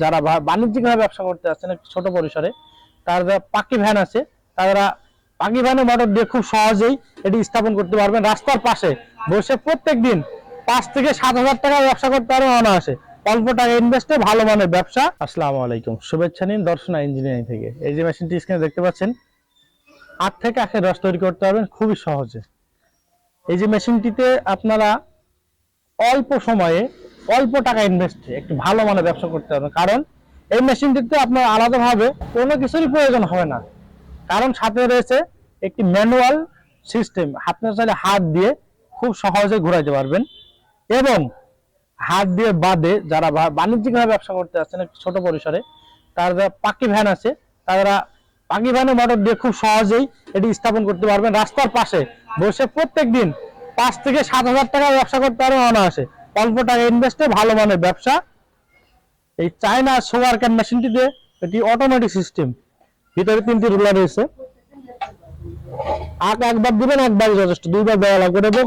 যারা বাণিজ্যিকভাবে ব্যবসা করতে আসছেন ছোট পরিসরে তারা পাকি ভ্যান আছে। তারা পাকি ভ্যানের মোটর দিয়ে খুব সহজেই এটি স্থাপন করতে পারবেন। রাস্তার পাশে বসে প্রত্যেক দিন পাঁচ থেকে সাত হাজার টাকা ব্যবসা করতে পারবেন অনায়াসে। অল্প টাকা ইনভেস্টে ভালো মানের ব্যবসা। আসসালামু আলাইকুম। শুভেচ্ছা নিন দর্শনা ইঞ্জিনিয়ারিং থেকে। এই যে মেশিনটি স্ক্রিনে দেখতে পাচ্ছেন, আট থেকে আখের রস তৈরি করতে পারবেন খুবই সহজে। এই যে মেশিনটিতে আপনারা অল্প সময়ে অল্প টাকা ইনভেস্টে একটু ভালো মানের ব্যবসা করতে হবে। কারণ এই মেশিনটিতে আপনার আলাদাভাবে কোনো কিছুরই প্রয়োজন হবে না। কারণ সাথে রয়েছে একটি ম্যানুয়াল সিস্টেম আপনার চাইলে হাত দিয়ে খুব সহজে ঘোরাইতে পারবেন। এবং হাত দিয়ে বাদে যারা বাণিজ্যিকভাবে ব্যবসা করতে আসছেন একটু ছোট পরিসরে, তারা পাকি ভ্যান আছে, তারা পাকি ভ্যানের মোটর দিয়ে খুব সহজেই এটি স্থাপন করতে পারবেন। রাস্তার পাশে বসে প্রত্যেক দিন পাঁচ থেকে সাত হাজার টাকা ব্যবসা করতে পারবেন অনায়াসে। অল্প টাকা ইনভেস্টে ভালো মানের ব্যবসা। এই চায়না সোয়ার ক্যান মেশিনটিতে এটি অটোমেটিক সিস্টেম ভিতরে তিনটি রুলার রয়েছে। আগ একবার দিবেন, একবারই যথেষ্ট। দুইবার দেওয়া লাগবে এবং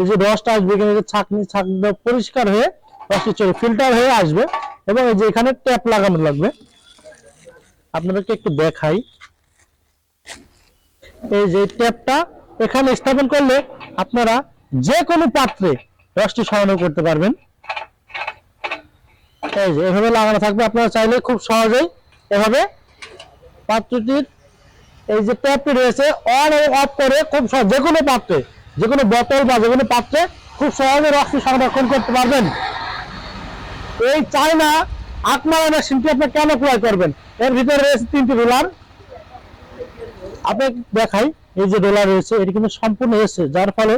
এই যে রসটা আসবে, এখানে যে ছাকনি ছাকনি পরিষ্কার হয়ে রসটি চলে ফিল্টার হয়ে আসবে এবং এই যে এখানে ট্যাপ লাগানো লাগবে। আপনাদেরকে একটু দেখাই। এই যে ট্যাপটা এখানে স্থাপন করলে আপনারা যে কোনো পাত্রে রসটি সরানো করতে পারবেন। এই যে, এভাবে লাগানো থাকবে। আপনারা চাইলে খুব সহজেই এভাবে পাত্রটির এই যে ট্যাপটি রয়েছে, অন এবং অফ করে খুব সহজ যে কোনো পাত্রে, যে কোনো বোতল বা যে কোনো পাত্রে খুব সহজে রক্ত সংরক্ষণ করতে পারবেন। এই চায়না আকমারা মেশিনটি আপনি কেন ক্রয় করবেন? এর ভিতরে রয়েছে তিনটি রোলার। আপনাকে দেখাই, এই যে রোলার রয়েছে, এটি কিন্তু সম্পূর্ণ হয়েছে, যার ফলে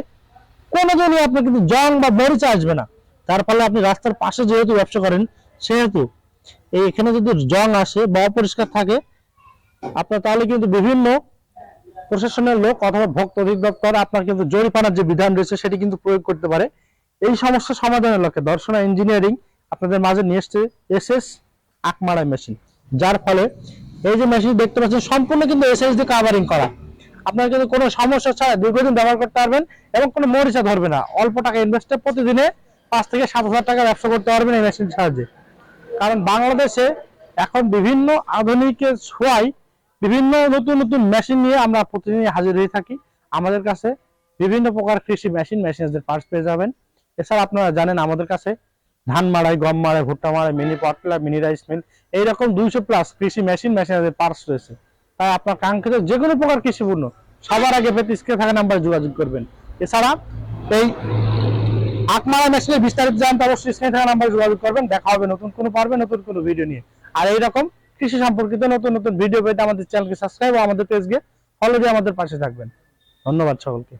কোনো জনই আপনার কিন্তু জং বা মরিচা আসবে না। তার ফলে আপনি রাস্তার পাশে যেহেতু ব্যবসা করেন, সেহেতু এখানে যদি জং আসে বা অপরিষ্কার থাকে, আপনার তাহলে কিন্তু বিভিন্ন প্রশাসনের লোক অথবা ভক্ত অধিদপ্তর আপনার কিন্তু জরিমানার যে বিধান রয়েছে, সেটি কিন্তু প্রয়োগ করতে পারে। এই সমস্যা সমাধানের লক্ষ্যে দর্শনা ইঞ্জিনিয়ারিং আপনাদের মাঝে নিয়ে এসছে এস এস আকমারা মেশিন। যার ফলে এই যে মেশিন দেখতে পাচ্ছেন, সম্পূর্ণ কিন্তু এস এস দিয়ে কাভারিং করা। আপনার কিন্তু কোনো সমস্যা ছাড়া দীর্ঘদিন ব্যবহার করতে পারবেন এবং কোনো মরিচা ধরবে না। অল্প টাকা ইনভেস্টে প্রতিদিনে পাঁচ থেকে সাত হাজার টাকা ব্যবসা করতে পারবেন এই মেশিনের সাহায্যে। কারণ বাংলাদেশে এখন বিভিন্ন আধুনিকের ছোঁয়ায় বিভিন্ন নতুন নতুন মেশিন নিয়ে আমরা প্রতিদিন হাজির হয়ে থাকি। আমাদের কাছে বিভিন্ন প্রকার কৃষি মেশিন মেশিনদের পার্টস পেয়ে যাবেন। এছাড়া আপনারা জানেন আমাদের কাছে ধান মাড়াই গম মাড়াই ভুট্টা মাড়াই মিনি পটলা মিনি রাইস মিল এইরকম দুইশো প্লাস কৃষি মেশিন মেশিনারি পার্টস রয়েছে। তাই আপনার কাঙ্ক্ষিত যে কোনো প্রকার কৃষি পণ্য সবার আগে পেতে স্ক্রিনে থাকা নাম্বারে যোগাযোগ করবেন। এছাড়া এই আকমারা মেশিনের বিস্তারিত জানতে অবশ্যই স্ক্রিনে থাকা নাম্বারে যোগাযোগ করবেন। দেখা হবে নতুন কোনো পারবে, নতুন কোনো ভিডিও নিয়ে। আর এইরকম কৃষি সম্পর্কিত নতুন নতুন ভিডিও পেতে আমাদের চ্যানেলকে সাবস্ক্রাইব আমাদের পেজকে ফলো দিয়ে আমাদের পাশে থাকবেন। ধন্যবাদ সকলকে।